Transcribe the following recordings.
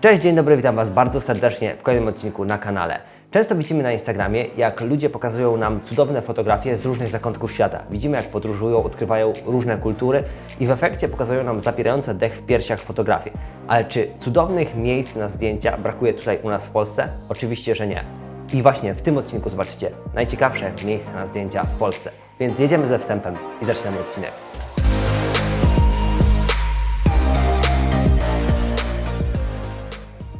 Cześć, dzień dobry, witam Was bardzo serdecznie w kolejnym odcinku na kanale. Często widzimy na Instagramie, jak ludzie pokazują nam cudowne fotografie z różnych zakątków świata. Widzimy, jak podróżują, odkrywają różne kultury i w efekcie pokazują nam zapierające dech w piersiach fotografie. Ale czy cudownych miejsc na zdjęcia brakuje tutaj u nas w Polsce? Oczywiście, że nie. I właśnie w tym odcinku zobaczycie najciekawsze miejsca na zdjęcia w Polsce. Więc jedziemy ze wstępem i zaczynamy odcinek.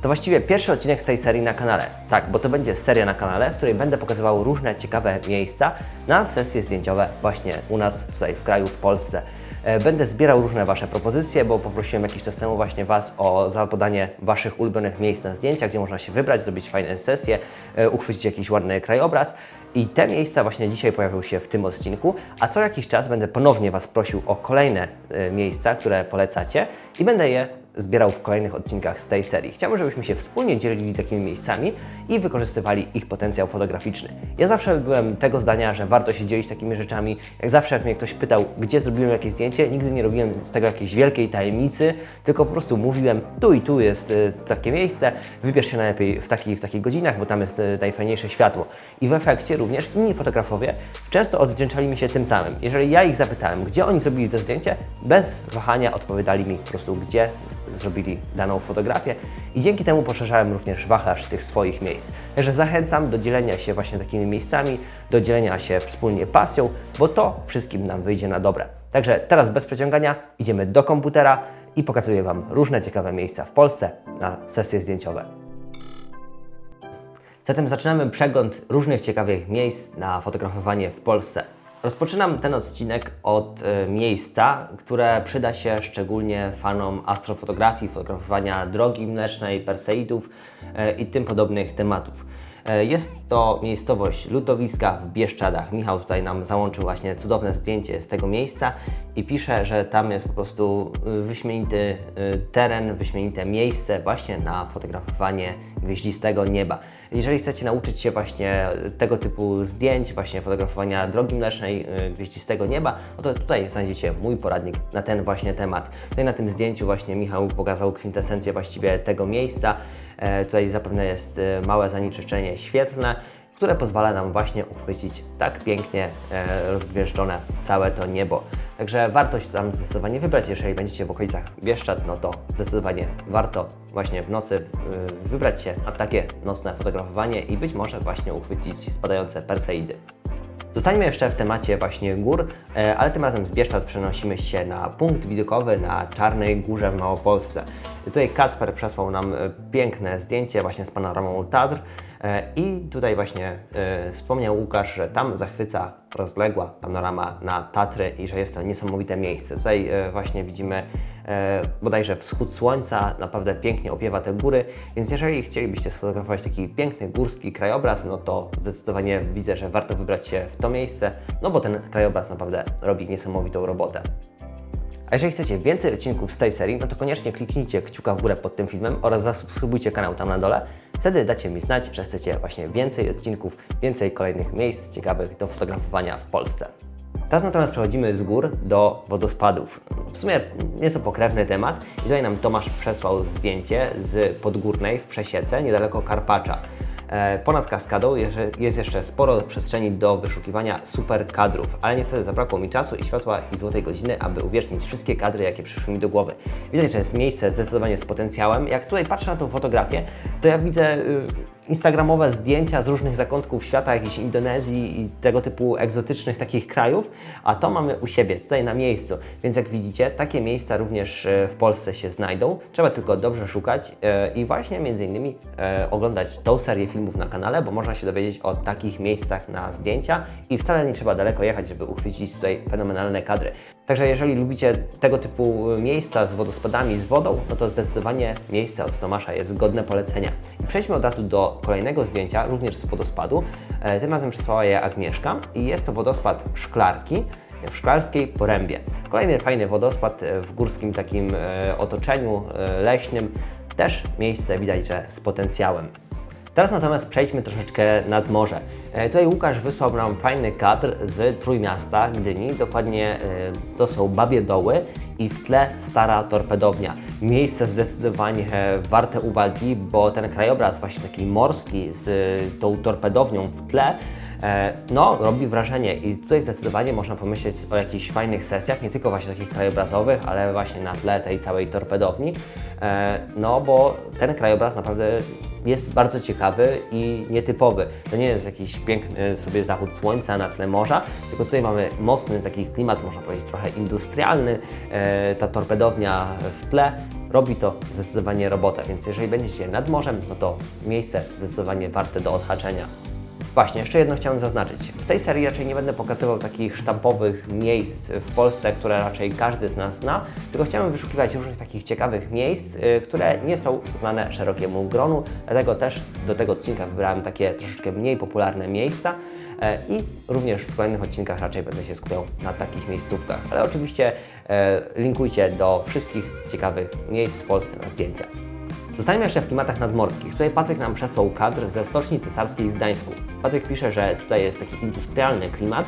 To właściwie pierwszy odcinek z tej serii na kanale. Tak, bo to będzie seria na kanale, w której będę pokazywał różne ciekawe miejsca na sesje zdjęciowe właśnie u nas tutaj w kraju, w Polsce. E, Będę zbierał różne Wasze propozycje, bo poprosiłem jakiś czas temu właśnie Was o zapodanie Waszych ulubionych miejsc na zdjęcia, gdzie można się wybrać, zrobić fajne sesje, e, uchwycić jakiś ładny krajobraz. I te miejsca właśnie dzisiaj pojawią się w tym odcinku, a co jakiś czas będę ponownie Was prosił o kolejne e, miejsca, które polecacie i będę je zbierał w kolejnych odcinkach z tej serii. Chciałbym, żebyśmy się wspólnie dzielili takimi miejscami i wykorzystywali ich potencjał fotograficzny. Ja zawsze byłem tego zdania, że warto się dzielić takimi rzeczami. Jak zawsze, jak mnie ktoś pytał, gdzie zrobiłem jakieś zdjęcie, nigdy nie robiłem z tego jakiejś wielkiej tajemnicy, tylko po prostu mówiłem, tu i tu jest y, takie miejsce, wybierz się najlepiej w, taki, w takich godzinach, bo tam jest y, najfajniejsze światło. I w efekcie również inni fotografowie często odwdzięczali mi się tym samym. Jeżeli ja ich zapytałem, gdzie oni zrobili to zdjęcie, bez wahania odpowiadali mi po prostu, gdzie zrobili daną fotografię i dzięki temu poszerzałem również wachlarz tych swoich miejsc. Także zachęcam do dzielenia się właśnie takimi miejscami, do dzielenia się wspólnie pasją, bo to wszystkim nam wyjdzie na dobre. Także teraz bez przeciągania idziemy do komputera i pokazuję Wam różne ciekawe miejsca w Polsce na sesje zdjęciowe. Zatem zaczynamy przegląd różnych ciekawych miejsc na fotografowanie w Polsce. Rozpoczynam ten odcinek od e, miejsca, które przyda się szczególnie fanom astrofotografii, fotografowania drogi mlecznej, perseidów e, i tym podobnych tematów. E, Jest to miejscowość Lutowiska w Bieszczadach. Michał tutaj nam załączył właśnie cudowne zdjęcie z tego miejsca i pisze, że tam jest po prostu y, wyśmienity y, teren, wyśmienite miejsce właśnie na fotografowanie gwieździstego nieba. Jeżeli chcecie nauczyć się właśnie tego typu zdjęć, właśnie fotografowania drogi mlecznej, y, gwieździstego nieba, no to tutaj znajdziecie mój poradnik na ten właśnie temat. Tutaj na tym zdjęciu właśnie Michał pokazał kwintesencję właściwie tego miejsca. E, Tutaj zapewne jest e, małe zanieczyszczenie świetlne, które pozwala nam właśnie uchwycić tak pięknie e, rozgwieżdżone całe to niebo. Także warto się tam zdecydowanie wybrać, jeżeli będziecie w okolicach Bieszczad, no to zdecydowanie warto właśnie w nocy wybrać się na takie nocne fotografowanie i być może właśnie uchwycić spadające perseidy. Zostańmy jeszcze w temacie właśnie gór, e, ale tym razem z Bieszczad przenosimy się na punkt widokowy na Czarnej Górze w Małopolsce. Tutaj Kacper przesłał nam e, piękne zdjęcie właśnie z panoramą Tatr i tutaj właśnie e, wspomniał Łukasz, że tam zachwyca rozległa panorama na Tatry i że jest to niesamowite miejsce. Tutaj e, właśnie widzimy e, bodajże wschód słońca, naprawdę pięknie opiewa te góry, więc jeżeli chcielibyście sfotografować taki piękny górski krajobraz, no to zdecydowanie widzę, że warto wybrać się w to miejsce, no bo ten krajobraz naprawdę robi niesamowitą robotę. A jeżeli chcecie więcej odcinków z tej serii, no to koniecznie kliknijcie kciuka w górę pod tym filmem oraz zasubskrybujcie kanał tam na dole. Wtedy dacie mi znać, że chcecie właśnie więcej odcinków, więcej kolejnych miejsc ciekawych do fotografowania w Polsce. Teraz natomiast przechodzimy z gór do wodospadów. W sumie nieco pokrewny temat i tutaj nam Tomasz przesłał zdjęcie z Podgórnej w Przesiece, niedaleko Karpacza. E, Ponad kaskadą jest jeszcze sporo przestrzeni do wyszukiwania super kadrów, ale niestety zabrakło mi czasu i światła i złotej godziny, aby uwiecznić wszystkie kadry, jakie przyszły mi do głowy. Widać, że jest miejsce zdecydowanie z potencjałem. Jak tutaj patrzę na tą fotografię, to ja widzę y, instagramowe zdjęcia z różnych zakątków świata, jakiejś Indonezji i tego typu egzotycznych takich krajów, a to mamy u siebie, tutaj na miejscu. Więc jak widzicie, takie miejsca również e, w Polsce się znajdą. Trzeba tylko dobrze szukać e, i właśnie między innymi e, oglądać tą serię filmów na kanale, bo można się dowiedzieć o takich miejscach na zdjęcia i wcale nie trzeba daleko jechać, żeby uchwycić tutaj fenomenalne kadry. Także jeżeli lubicie tego typu miejsca z wodospadami, z wodą, no to zdecydowanie miejsce od Tomasza jest godne polecenia. I przejdźmy od razu do kolejnego zdjęcia, również z wodospadu. E, Tym razem przysłała je Agnieszka i jest to wodospad Szklarki w Szklarskiej Porębie. Kolejny fajny wodospad e, w górskim takim e, otoczeniu leśnym. Też miejsce widać, że z potencjałem. Teraz natomiast przejdźmy troszeczkę nad morze. E, Tutaj Łukasz wysłał nam fajny kadr z Trójmiasta, Gdyni, dokładnie e, to są Babie Doły i w tle stara torpedownia. Miejsce zdecydowanie warte uwagi, bo ten krajobraz właśnie taki morski z tą torpedownią w tle E, no, robi wrażenie i tutaj zdecydowanie można pomyśleć o jakichś fajnych sesjach, nie tylko właśnie takich krajobrazowych, ale właśnie na tle tej całej torpedowni, E, no bo ten krajobraz naprawdę jest bardzo ciekawy i nietypowy. To nie jest jakiś piękny sobie zachód słońca na tle morza, tylko tutaj mamy mocny taki klimat, można powiedzieć trochę industrialny, E, ta torpedownia w tle, robi to zdecydowanie robotę, więc jeżeli będziecie nad morzem, no to miejsce zdecydowanie warte do odhaczenia. Właśnie, jeszcze jedno chciałem zaznaczyć. W tej serii raczej nie będę pokazywał takich sztampowych miejsc w Polsce, które raczej każdy z nas zna, tylko chciałem wyszukiwać różnych takich ciekawych miejsc, y, które nie są znane szerokiemu gronu, dlatego też do tego odcinka wybrałem takie troszeczkę mniej popularne miejsca e, i również w kolejnych odcinkach raczej będę się skupiał na takich miejscówkach. Ale oczywiście e, linkujcie do wszystkich ciekawych miejsc w Polsce na zdjęcia. Zostańmy jeszcze w klimatach nadmorskich. Tutaj Patryk nam przesłał kadr ze Stoczni Cesarskiej w Gdańsku. Patryk pisze, że tutaj jest taki industrialny klimat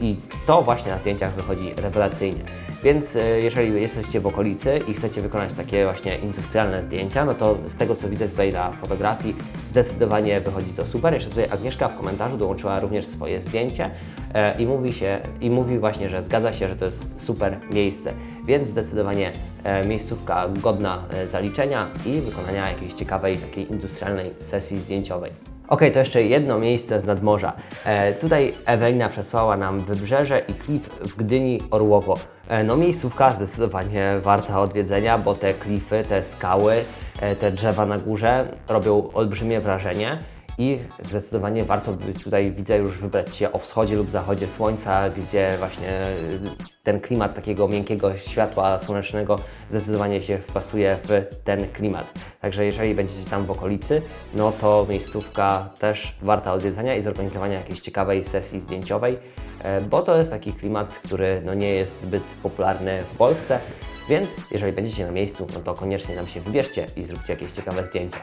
i to właśnie na zdjęciach wychodzi rewelacyjnie. Więc e, jeżeli jesteście w okolicy i chcecie wykonać takie właśnie industrialne zdjęcia, no to z tego co widzę tutaj na fotografii zdecydowanie wychodzi to super. Jeszcze tutaj Agnieszka w komentarzu dołączyła również swoje zdjęcie e, i mówi się i mówi właśnie, że zgadza się, że to jest super miejsce. Więc zdecydowanie e, miejscówka godna zaliczenia i wykonania jakiejś ciekawej takiej industrialnej sesji zdjęciowej. Ok, to jeszcze jedno miejsce z nadmorza. E, tutaj Ewelina przesłała nam Wybrzeże i klif w Gdyni Orłowo. E, no miejscówka zdecydowanie warta odwiedzenia, bo te klify, te skały, e, te drzewa na górze robią olbrzymie wrażenie. I zdecydowanie warto by tutaj, widzę, już wybrać się o wschodzie lub zachodzie słońca, gdzie właśnie y, ten klimat takiego miękkiego światła słonecznego zdecydowanie się wpasuje w ten klimat. Także jeżeli będziecie tam w okolicy, no to miejscówka też warta odwiedzenia i zorganizowania jakiejś ciekawej sesji zdjęciowej, e, bo to jest taki klimat, który no nie jest zbyt popularny w Polsce, więc jeżeli będziecie na miejscu, no to koniecznie nam się wybierzcie i zróbcie jakieś ciekawe zdjęcia.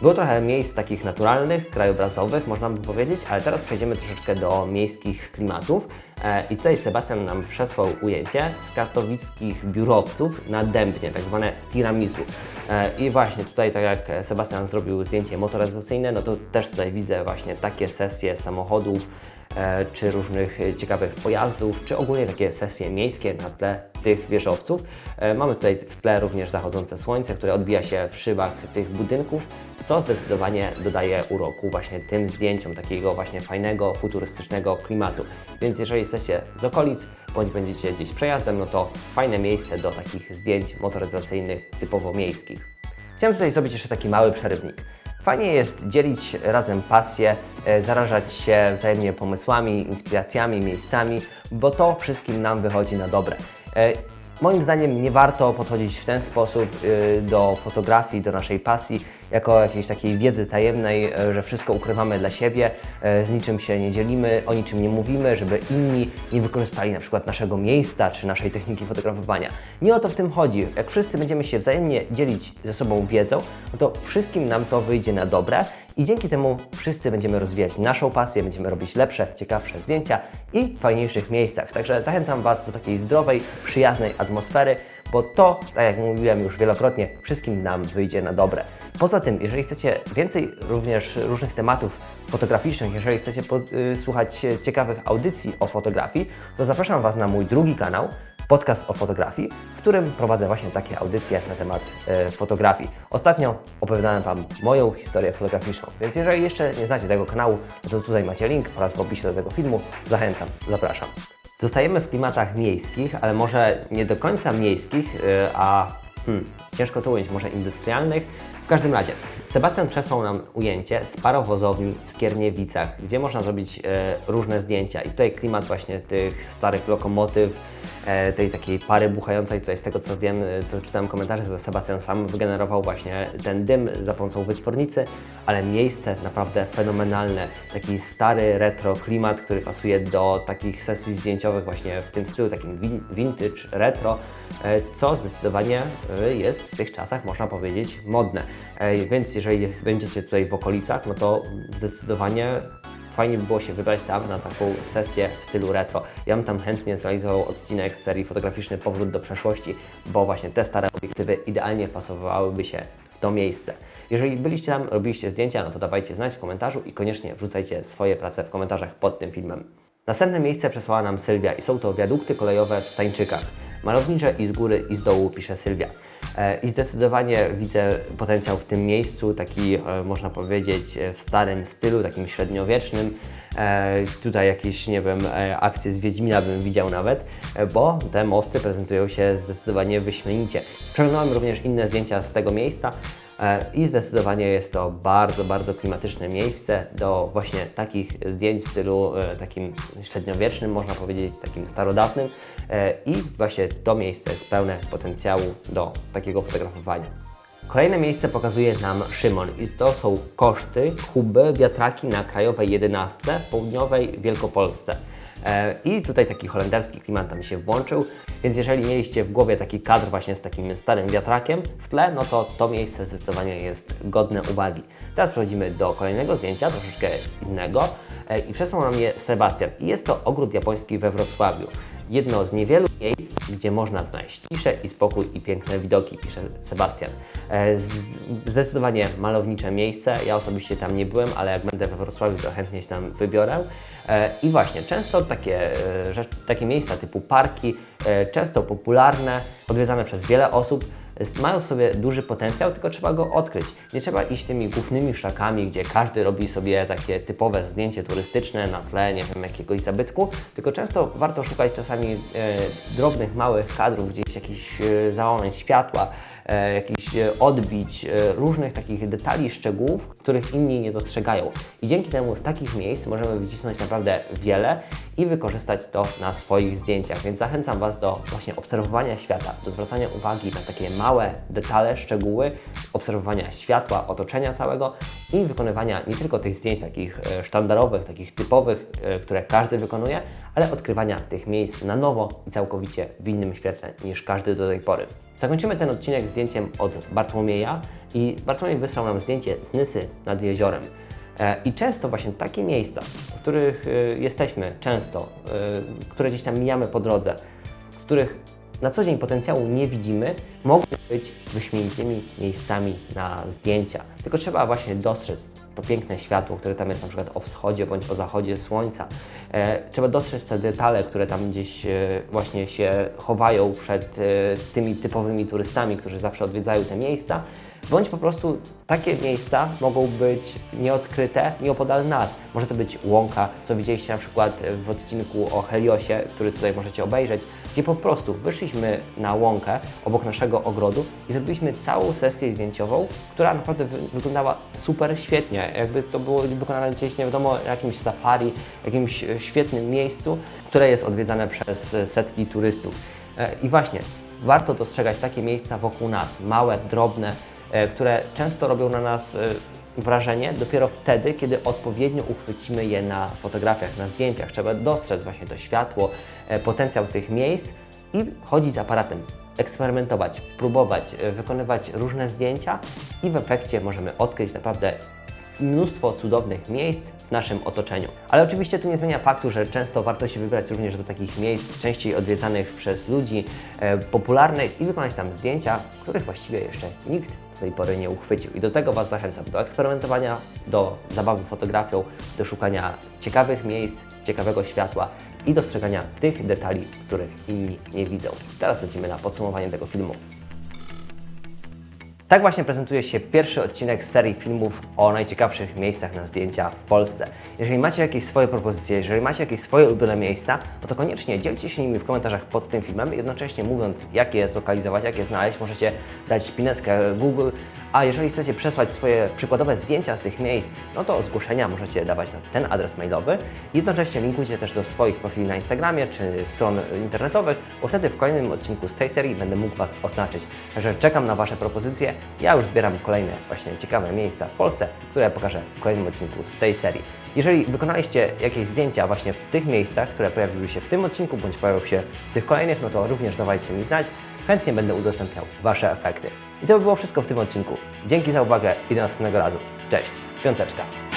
Było trochę miejsc takich naturalnych, krajobrazowych, można by powiedzieć, ale teraz przejdziemy troszeczkę do miejskich klimatów. E, I tutaj Sebastian nam przesłał ujęcie z katowickich biurowców na Dębnie, tak zwane tiramisu. E, I właśnie tutaj, tak jak Sebastian zrobił zdjęcie motoryzacyjne, no to też tutaj widzę właśnie takie sesje samochodów, czy różnych e, ciekawych pojazdów, czy ogólnie takie sesje miejskie na tle tych wieżowców. E, Mamy tutaj w tle również zachodzące słońce, które odbija się w szybach tych budynków, co zdecydowanie dodaje uroku właśnie tym zdjęciom takiego właśnie fajnego, futurystycznego klimatu. Więc jeżeli jesteście z okolic, bądź będziecie gdzieś przejazdem, no to fajne miejsce do takich zdjęć motoryzacyjnych typowo miejskich. Chciałem tutaj zrobić jeszcze taki mały przerywnik. Fajnie jest dzielić razem pasję, e, zarażać się wzajemnie pomysłami, inspiracjami, miejscami, bo to wszystkim nam wychodzi na dobre. Moim zdaniem nie warto podchodzić w ten sposób y, do fotografii, do naszej pasji, jako jakiejś takiej wiedzy tajemnej, e, że wszystko ukrywamy dla siebie, e, z niczym się nie dzielimy, o niczym nie mówimy, żeby inni nie wykorzystali na przykład naszego miejsca czy naszej techniki fotografowania. Nie o to w tym chodzi. Jak wszyscy będziemy się wzajemnie dzielić ze sobą wiedzą, no to wszystkim nam to wyjdzie na dobre i dzięki temu wszyscy będziemy rozwijać naszą pasję, będziemy robić lepsze, ciekawsze zdjęcia i w fajniejszych miejscach. Także zachęcam Was do takiej zdrowej, przyjaznej atmosfery, bo to, tak jak mówiłem już wielokrotnie, wszystkim nam wyjdzie na dobre. Poza tym, jeżeli chcecie więcej również różnych tematów fotograficznych, jeżeli chcecie słuchać ciekawych audycji o fotografii, to zapraszam Was na mój drugi kanał, podcast o fotografii, w którym prowadzę właśnie takie audycje na temat e, fotografii. Ostatnio opowiadałem Wam moją historię fotograficzną, więc jeżeli jeszcze nie znacie tego kanału, to tutaj macie link oraz w opisie do tego filmu. Zachęcam, zapraszam. Zostajemy w klimatach miejskich, ale może nie do końca miejskich, e, a hmm, ciężko to ująć, może industrialnych. W każdym razie, Sebastian przesłał nam ujęcie z parowozowni w Skierniewicach, gdzie można zrobić e, różne zdjęcia. I tutaj klimat właśnie tych starych lokomotyw, e, tej takiej pary buchającej. Tutaj z tego co wiem, e, co czytałem komentarze, to Sebastian sam wygenerował właśnie ten dym za pomocą wytwornicy, ale miejsce naprawdę fenomenalne. Taki stary retro klimat, który pasuje do takich sesji zdjęciowych właśnie w tym stylu, takim vintage, retro, co zdecydowanie jest w tych czasach, można powiedzieć, modne. Więc jeżeli będziecie tutaj w okolicach, no to zdecydowanie fajnie by było się wybrać tam na taką sesję w stylu retro. Ja bym tam chętnie zrealizował odcinek z serii fotograficzny Powrót do przeszłości, bo właśnie te stare obiektywy idealnie pasowałyby się w to miejsce. Jeżeli byliście tam, robiliście zdjęcia, no to dawajcie znać w komentarzu i koniecznie wrzucajcie swoje prace w komentarzach pod tym filmem. Następne miejsce przesłała nam Sylwia i są to wiadukty kolejowe w Stańczykach. Malownicze i z góry i z dołu, pisze Sylwia. E, I zdecydowanie widzę potencjał w tym miejscu, taki e, można powiedzieć e, w starym stylu, takim średniowiecznym. Tutaj jakieś, nie wiem, akcje z Wiedźmina bym widział nawet, bo te mosty prezentują się zdecydowanie wyśmienicie. Przeglądałem również inne zdjęcia z tego miejsca i zdecydowanie jest to bardzo, bardzo klimatyczne miejsce do właśnie takich zdjęć w stylu e, takim średniowiecznym, można powiedzieć, takim starodawnym e, i właśnie to miejsce jest pełne potencjału do takiego fotografowania. Kolejne miejsce pokazuje nam Szymon i to są koszty, huby, wiatraki na Krajowej 11 w południowej Wielkopolsce. E, I tutaj taki holenderski klimat tam się włączył, więc jeżeli mieliście w głowie taki kadr właśnie z takim starym wiatrakiem w tle, no to to miejsce zdecydowanie jest godne uwagi. Teraz przechodzimy do kolejnego zdjęcia, troszeczkę innego e, i przesłał nam je Sebastian. I jest to ogród japoński we Wrocławiu. Jedno z niewielu miejsc, gdzie można znaleźć ciszę i spokój i piękne widoki, pisze Sebastian. E, Zdecydowanie malownicze miejsce. Ja osobiście tam nie byłem, ale jak będę we Wrocławiu, to chętnie się tam wybiorę. E, I właśnie, często takie, e, takie miejsca typu parki, często popularne, odwiedzane przez wiele osób, mają w sobie duży potencjał, tylko trzeba go odkryć. Nie trzeba iść tymi głównymi szlakami, gdzie każdy robi sobie takie typowe zdjęcie turystyczne na tle, nie wiem, jakiegoś zabytku, tylko często warto szukać czasami e, drobnych, małych kadrów, gdzieś jakichś e, światła, jakichś e, odbić, e, różnych takich detali, szczegółów, których inni nie dostrzegają. I dzięki temu z takich miejsc możemy wycisnąć naprawdę wiele i wykorzystać to na swoich zdjęciach. Więc zachęcam Was do właśnie obserwowania świata, do zwracania uwagi na takie małe detale, szczegóły, obserwowania światła, otoczenia całego i wykonywania nie tylko tych zdjęć takich e, sztandarowych, takich typowych, e, które każdy wykonuje, ale odkrywania tych miejsc na nowo i całkowicie w innym świetle niż każdy do tej pory. Zakończymy ten odcinek zdjęciem od Bartłomieja i Bartłomiej wysłał nam zdjęcie z Nysy nad jeziorem. E, I często właśnie takie miejsca, w których e, jesteśmy często, e, które gdzieś tam mijamy po drodze, w których na co dzień potencjału nie widzimy, mogą być wyśmienitymi miejscami na zdjęcia. Tylko trzeba właśnie dostrzec to piękne światło, które tam jest na przykład o wschodzie bądź o zachodzie słońca. E, trzeba dostrzec te detale, które tam gdzieś e, właśnie się chowają przed e, tymi typowymi turystami, którzy zawsze odwiedzają te miejsca. Bądź po prostu takie miejsca mogą być nieodkryte nieopodal nas. Może to być łąka, co widzieliście na przykład w odcinku o Heliosie, który tutaj możecie obejrzeć, gdzie po prostu wyszliśmy na łąkę obok naszego ogrodu i zrobiliśmy całą sesję zdjęciową, która naprawdę wy wyglądała super świetnie. Jakby to było wykonane gdzieś, nie wiadomo, jakimś safari, jakimś e, świetnym miejscu, które jest odwiedzane przez e, setki turystów. E, I właśnie, warto dostrzegać takie miejsca wokół nas, małe, drobne, które często robią na nas wrażenie dopiero wtedy, kiedy odpowiednio uchwycimy je na fotografiach, na zdjęciach. Trzeba dostrzec właśnie to światło, e, potencjał tych miejsc i chodzić z aparatem, eksperymentować, próbować, e, wykonywać różne zdjęcia i w efekcie możemy odkryć naprawdę mnóstwo cudownych miejsc w naszym otoczeniu. Ale oczywiście to nie zmienia faktu, że często warto się wybrać również do takich miejsc częściej odwiedzanych przez ludzi, e, popularnych i wykonać tam zdjęcia, których właściwie jeszcze nikt tej pory nie uchwycił. I do tego Was zachęcam, do eksperymentowania, do zabawy fotografią, do szukania ciekawych miejsc, ciekawego światła i dostrzegania tych detali, których inni nie widzą. Teraz lecimy na podsumowanie tego filmu. Tak właśnie prezentuje się pierwszy odcinek serii filmów o najciekawszych miejscach na zdjęcia w Polsce. Jeżeli macie jakieś swoje propozycje, jeżeli macie jakieś swoje ulubione miejsca, no to koniecznie dzielcie się nimi w komentarzach pod tym filmem, jednocześnie mówiąc, jak je zlokalizować, jak je znaleźć. Możecie dać pineskę Google, a jeżeli chcecie przesłać swoje przykładowe zdjęcia z tych miejsc, no to zgłoszenia możecie dawać na ten adres mailowy. Jednocześnie linkujcie też do swoich profili na Instagramie czy stron internetowych, bo wtedy w kolejnym odcinku z tej serii będę mógł Was oznaczyć. Także czekam na Wasze propozycje. Ja już zbieram kolejne właśnie ciekawe miejsca w Polsce, które pokażę w kolejnym odcinku z tej serii. Jeżeli wykonaliście jakieś zdjęcia właśnie w tych miejscach, które pojawiły się w tym odcinku, bądź pojawią się w tych kolejnych, no to również dawajcie mi znać. chętnie będę udostępniał Wasze efekty. I to by było wszystko w tym odcinku. Dzięki za uwagę i do następnego razu. Cześć, piąteczka.